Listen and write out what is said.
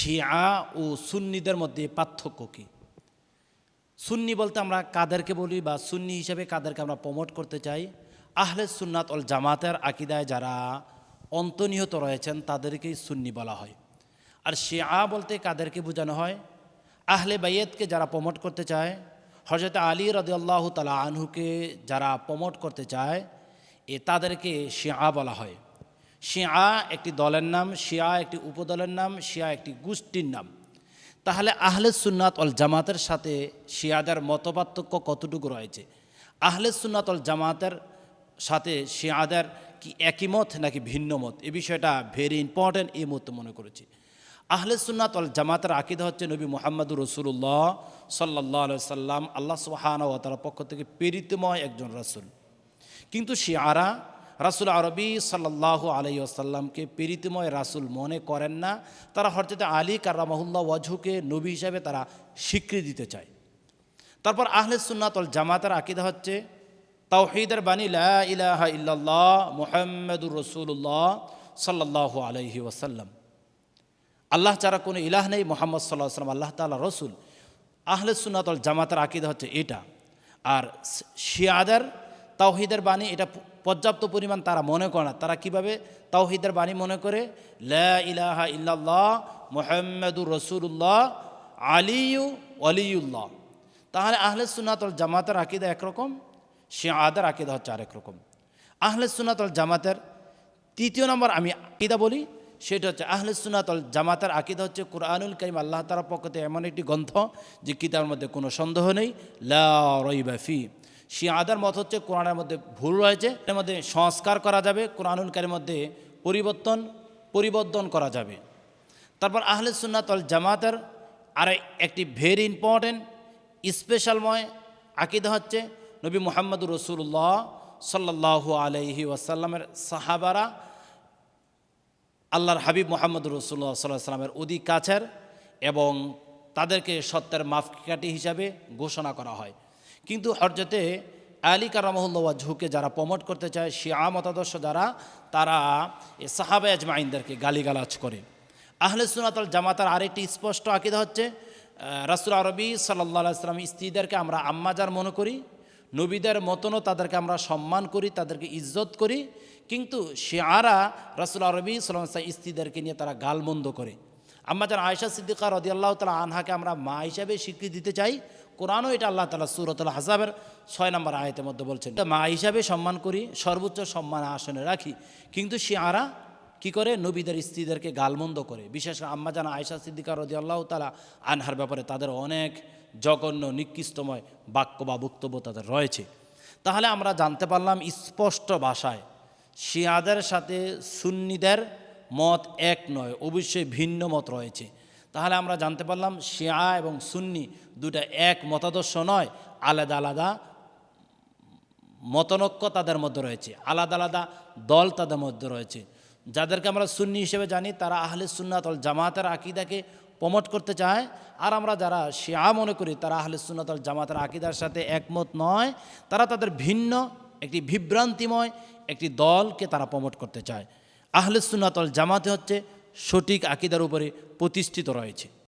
শিয়া ও সুন্নিদের মধ্যে পার্থক্য কী? সুন্নি বলতে আমরা কাদেরকে বলি বা সুন্নি হিসেবে কাদেরকে আমরা প্রমোট করতে চাই। আহলে সুন্নাত অল জামাতের আকিদায় যারা অন্তর্নিহত রয়েছেন, তাদেরকেই সুন্নি বলা হয়। আর শিয়া বলতে কাদেরকে বোঝানো হয়? আহলে বাইয়েতকে যারা প্রমোট করতে চায় হজরত আলী রদিয়াল্লাহ তালা আনহুকে যারা প্রমোট করতে চায়, এ তাদেরকে শিয়া বলা হয়। শিয়া একটি দলের নাম, শিয়া একটি উপদলের নাম, শিয়া একটি গোষ্ঠীর নাম। তাহলে আহলে সুন্নাত অল জামাতের সাথে শিয়াদের মতপার্থক্য কতটুকু রয়েছে? আহলে সুন্নাত অল জামাতের সাথে শিয়াদের কি একই মত নাকি ভিন্ন মত? এ বিষয়টা ভেরি ইম্পর্ট্যান্ট এই মুহূর্তে মনে করেছি। আহলে সুন্নাত অল জামাতের আকিদা হচ্ছে নবী মোহাম্মদুর রসুল্লাহ সাল্লাহ সাল্লাম আল্লাহ সুহানা ও তার পক্ষ থেকে প্রেরিতময় একজন রাসুল। কিন্তু শিয়ারা রাসুল আরবি সাল্লাহ আলাই আসাল্লামকে প্রেরিতময় রাসুল মনে করেন না। তারা হরচেতে আলী কার্রামাহুল্লাহ ওয়াজহুকে নবী হিসাবে তারা স্বীকৃতি দিতে চায়। তারপর আহলে সুন্নাতল জামাতের আকিদা হচ্ছে, তাওহিদের বাণী, লা ইলাহা ইল্লাল্লাহ মুহাম্মদুর রসুল্লাহ সাল্লাহ আলাইহি ওয়াসাল্লাম। আল্লাহ ছাড়া কোনো ইলাহ নেই মোহাম্মদ সাল্লাহ সাল্লাম আল্লাহ তাআলা রসুল। আহলে সুন্নাতল জামাতের আকিদা হচ্ছে এটা। আর শিয়াদের তাওহিদের বাণী এটা পর্যাপ্ত পরিমাণ তারা মনে করে না। তারা কীভাবে? তাওহিদের বাণী মনে করে, লা ইলাহা ইল্লাল্লাহ মোহাম্মদুর রসুল্লাহ আলিউ অলিউল্লাহ তাহলে আহলে সুনাতল জামাতের আকিদা একরকম, শিয়াদের আকিদা হচ্ছে আরেক রকম। আহলে সুনাতল জামাতের তৃতীয় নম্বর আমি আকিদা বলি, সেটা হচ্ছে আহলে সুনাতল জামাতের আকিদা হচ্ছে কোরআনুল করিম, আল্লাহ তালার পক্ষ থেকে এমন একটি গ্রন্থ যে কিতাবের মধ্যে কোনো সন্দেহ নেই, লা রইবাফি শিয়াদের মত হচ্ছে কোরআনের মধ্যে ভুল রয়েছে, এর মধ্যে সংস্কার করা যাবে, কোরআনুল কারিমের মধ্যে পরিবর্তন পরিবর্তন করা যাবে। তারপর আহলে সুন্নাতল জামাতের আর একটি ভেরি ইম্পর্টেন্ট স্পেশালময় আকিদা হচ্ছে নবী মোহাম্মদুর রসুল্লাহ সাল্লাহ আলহি ওয়াসাল্লামের সাহাবারা আল্লাহর হাবিব মোহাম্মদ রসুল্লাহ সাল্লাহ সাল্লামের অধিক কাছের এবং তাদেরকে সত্যের মাফকাটি হিসাবে ঘোষণা করা হয়। কিন্তু হরজতে আলী কারামহুল্লা ঝুঁকে যারা প্রমোট করতে চায়, শিয়া মতাদর্শ যারা, তারা এ সাহাবে আজমাইনদেরকে গালিগালাজ করে। আহলে সুনাতল জামাতার আরেকটি স্পষ্ট আকিদা হচ্ছে রাসুল আরবি সাল্লাহ সাল্লাম স্ত্রীদেরকে আমরা আম্মাজার মনে করি, নবীদের মতনও তাদেরকে আমরা সম্মান করি, তাদেরকে ইজ্জত করি, কিন্তু শিয়ারা রাসুল আরবি সাল্লাম স্ত্রীদেরকে নিয়ে তারা গালমন্দ করে। আম্মাজান আয়সা সিদ্দিকা রদিয়াল্লাহ তালা আনহাকে আমরা মা হিসাবে স্বীকৃতি দিতে চাই। কোরআনও এটা আল্লাহ তালা সুরতুল হাসাবের ছয় নম্বর আয়তের মধ্যে বলছেন, মা হিসাবে সম্মান করি, সর্বোচ্চ সম্মান আসনে রাখি। কিন্তু শিয়ারা কী করে? নবীদের স্ত্রীদেরকে গালমন্দ করে। বিশেষ করে আম্মাজান আয়সা সিদ্দিকা রদি আল্লাহ তালা আনহার ব্যাপারে তাদের অনেক জঘন্য, নিকৃষ্টময় বাক্য বা বক্তব্য তাদের রয়েছে। তাহলে আমরা জানতে পারলাম স্পষ্ট ভাষায় শিয়াদের সাথে সুন্নিদের মত এক নয়, অবশ্যই ভিন্ন মত রয়েছে। তাহলে আমরা জানতে পারলাম শিয়া এবং সুন্নি দুটা এক মতাদর্শ নয়, আলাদা আলাদা মতনৈক্য তাদের মধ্যে রয়েছে, আলাদা আলাদা দল তাদের মধ্যে রয়েছে। যাদেরকে আমরা সুন্নি হিসেবে জানি, তারা আহলে সুন্নাতল জামাতের আকিদাকে প্রমোট করতে চায়, আর আমরা যারা শিয়া মনে করি, তারা আহলে সুন্নাতল জামাতের আকিদার সাথে একমত নয়, তারা তাদের ভিন্ন, একটি বিভ্রান্তিময় একটি দলকে তারা প্রমোট করতে চায়। আহলে সুন্নাতল জামাতে হচ্ছে সঠিক আকিদার উপরে প্রতিষ্ঠিত রয়েছে।